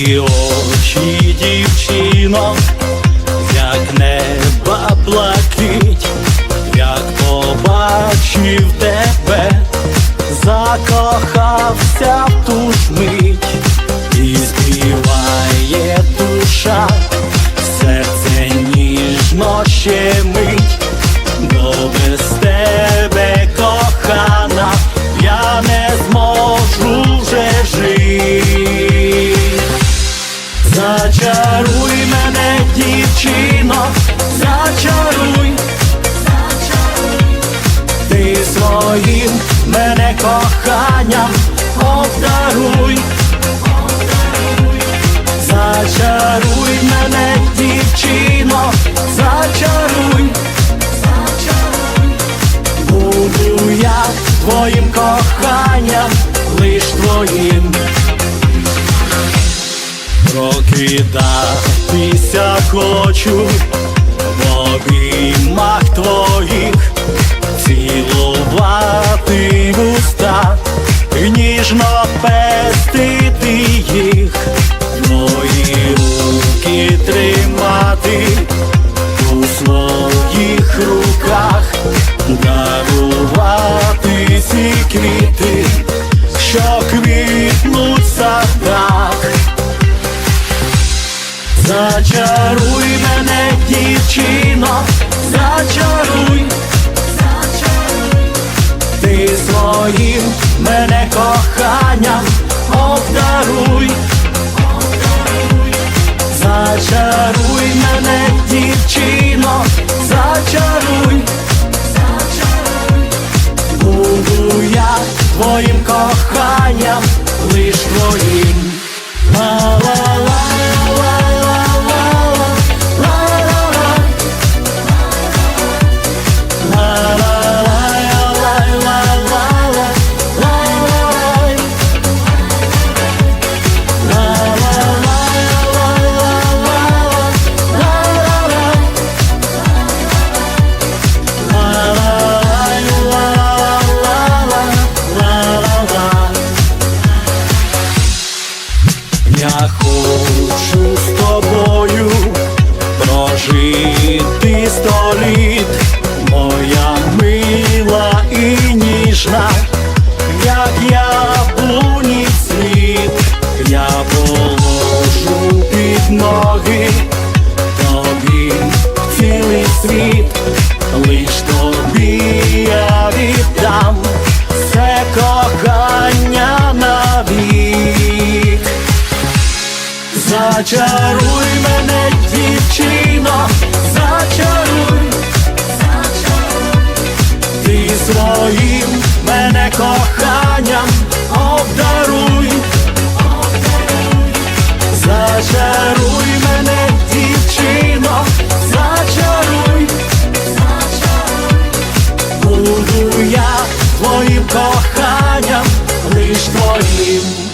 Твої очі, дівчино, як неба блакить, як побачив тебе, закохався в ту своїм мене коханням обдаруй, зачаруй мене, дівчино, зачаруй, буду я твоїм коханням, лиш твоїм. Прокидатися хочу ніжно пестити їх, мої руки тримати у своїх руках, коханням обдаруй, зачаруй мене, дівчино, зачаруй, Я хочу з тобою прожити сто літ, моя мила і ніжна, як яблуні світ, я положу під ноги тобі цілий світ, лиш тобі я віддам Зачаруй мене, дівчино, зачаруй, зачаруй, ти своїм мене коханням обдаруй, зачаруй мене, дівчино, зачаруй, буду я твоїм коханням, лиш твоїм.